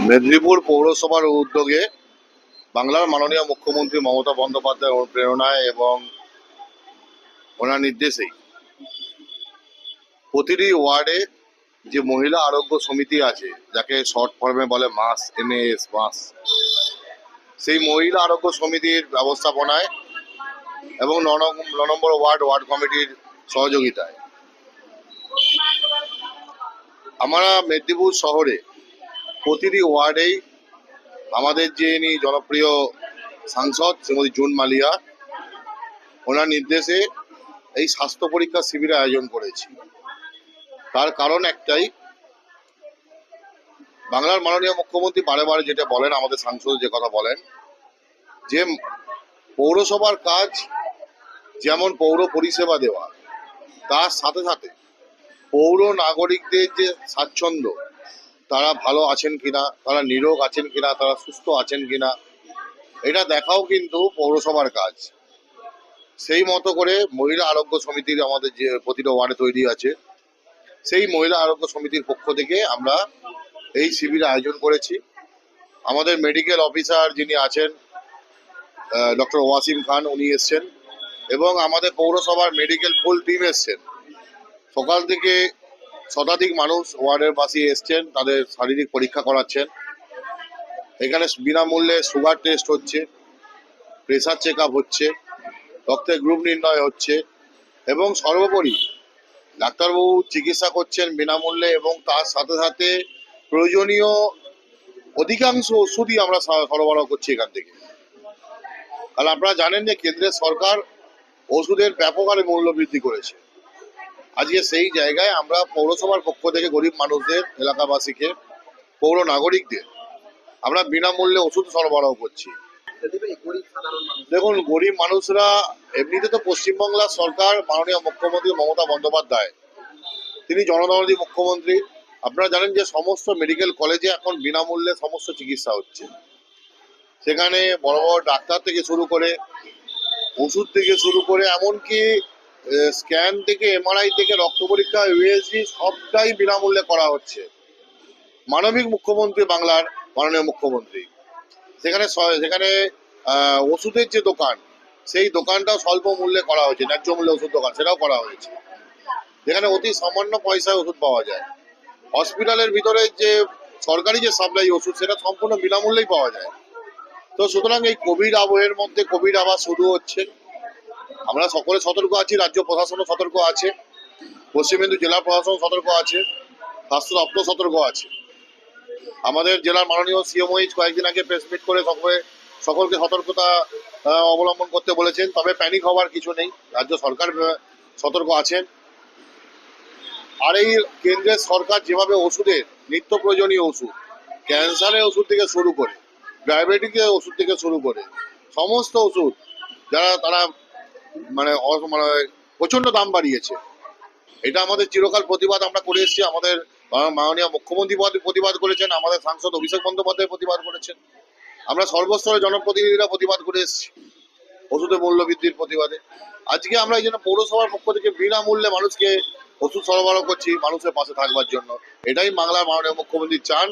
মেদিনীপুর পৌরসভার উদ্যোগে বাংলার মাননীয় মুখ্যমন্ত্রী মমতা বন্দ্যোপাধ্যায়ের অনুপ্রেরণায় এবং ওনার নির্দেশেই প্রতিটি ওয়ার্ডে যে মহিলা আরোগ্য সমিতি আছে, যাকে শর্ট ফর্মে বলে মাস এমএএস মাস, সেই মহিলা আরোগ্য সমিতির ব্যবস্থাপনায় এবং ন নম্বর ওয়ার্ড ওয়ার্ড কমিটির সহযোগিতায়। আমরা মেদিনীপুর শহরে প্রতিটি ওয়ার্ডেই আমাদের যে ইনি জনপ্রিয় সাংসদ শ্রীমতী জুন মালিয়া, ওনার নির্দেশে এই স্বাস্থ্য পরীক্ষা শিবিরের আয়োজন করেছি। তার কারণ একটাই, বাংলার মাননীয় মুখ্যমন্ত্রী বারে বারে যেটা বলেন, আমাদের সাংসদ যে কথা বলেন, যে পৌরসভার কাজ যেমন পৌর পরিষেবা দেওয়া, তার সাথে সাথে পৌর নাগরিকদের যে স্বাচ্ছন্দ্য তারা ভালো আছেন কিনা, তারা নিরোগ আছেন কিনা, তারা সুস্থ আছেন কিনা, এটা দেখাও কিন্তু পৌরসভার কাজ। সেই মতো করে মহিলা আরোগ্য সমিতির আমাদের যে প্রতিটা ওয়ার্ডে তৈরি আছে, সেই মহিলা আরোগ্য সমিতির পক্ষ থেকে আমরা এই শিবির আয়োজন করেছি। আমাদের মেডিকেল অফিসার যিনি আছেন ডক্টর ওয়াসিম খান, উনি এসছেন এবং আমাদের পৌরসভার মেডিকেল ফুল টিম এসছেন। সকাল থেকে শতাধিক মানুষ ওয়ার্ডের বাসী এসছেন, তাদের শারীরিক পরীক্ষা করাচ্ছেন। এখানে বিনামূল্যে সুগার টেস্ট হচ্ছে, প্রেশার চেক হচ্ছে, রক্তের গ্রুপ নির্ণয় হচ্ছে এবং সর্বোপরি ডাক্তারবাবু চিকিৎসা করছেন বিনামূল্যে এবং তার সাথে সাথে প্রয়োজনীয় অধিকাংশ ওষুধই আমরা সরবরাহ করছি এখান থেকে। কারণ আপনারা জানেন যে কেন্দ্রের সরকার ওষুধের ব্যাপক হারে মূল্য বৃদ্ধি করেছে। আজকে সেই জায়গায় আমরা পৌরসভার পক্ষ থেকে গরিব মানুষদের, এলাকাবাসীকে, পৌর নাগরিকদের, আমরা বিনামূল্যে ওষুধ সরবরাহ করছি। দেখুন, গরিব মানুষরা এমনিতে তো পশ্চিমবাংলার সরকার, মাননীয় মুখ্যমন্ত্রী মমতা বন্দ্যোপাধ্যায়। তিনি জনদরদী মুখ্যমন্ত্রী। আপনারা জানেন যে সমস্ত মেডিকেল কলেজে এখন বিনামূল্যে সমস্ত চিকিৎসা হচ্ছে। সেখানে বড় বড় ডাক্তার থেকে শুরু করে, ওষুধ থেকে শুরু করে, এমনকি স্ক্যান থেকে এমআরআই থেকে রক্ত পরীক্ষা ইউএসজি সবটাই বিনামূল্যে করা হচ্ছে। মানবিক মুখ্যমন্ত্রী বাংলার মাননীয় মুখ্যমন্ত্রী। সেখানে সেখানে ওষুধের যে দোকান, সেই দোকানটাও স্বল্প মূল্যে করা হয়েছে, ন্যায্য মূল্যে ওষুধ দোকান, সেটাও করা হয়েছে। যেখানে অতি সামান্য পয়সায় ওষুধ পাওয়া যায়। হসপিটালের ভিতরে যে সরকারি যে সাপ্লাই ওষুধ, সেটা সম্পূর্ণ বিনামূল্যেই পাওয়া যায়। তো সুতরাং এই কোভিড আবহের মধ্যে কোভিড আবার শুরু হচ্ছে। আমরা সকলে সতর্ক আছি, রাজ্য প্রশাসনও সতর্ক আছে, পশ্চিম মেদিনীপুর জেলা প্রশাসন সতর্ক আছে, স্বাস্থ্য দপ্তর সতর্ক আছে। আমাদের জেলার মাননীয় সিএমওইচ কয়েকদিন আগে প্রেস মিট করে সকলে, সকলকে সতর্কতা অবলম্বন করতে বলেছেন, তবে প্যানিক হওয়ার কিছু নেই, রাজ্য সরকার সতর্ক আছেন। আর এই কেন্দ্রের সরকার যেভাবে ওষুধের নিত্য প্রয়োজনীয় ওষুধ, ক্যান্সারের ওষুধ থেকে শুরু করে ডায়াবেটিকের ওষুধ থেকে শুরু করে, সমস্ত ওষুধ, যারা, তারা মানে মানে প্রচণ্ড দাম বাড়িয়েছে। এটা আমাদের চিরকাল প্রতিবাদ আমরা করে এসেছি। আমাদের মাননীয় মুখ্যমন্ত্রী প্রতিবাদ করেছেন, আমাদের সাংসদ অভিষেক বন্দ্যোপাধ্যায় প্রতিবাদ করেছেন। আমরা সর্বস্তরে জনপ্রতিনিধিরা প্রতিবাদ করে এসেছি, ওষুধের মূল্য বৃদ্ধির প্রতিবাদে। আজকে আমরা এই জন্য পৌরসভার পক্ষ থেকে বিনামূল্যে মানুষকে ওষুধ সরবরাহ করছি, মানুষের পাশে থাকবার জন্য। এটাই বাংলার মাননীয় মুখ্যমন্ত্রী চান।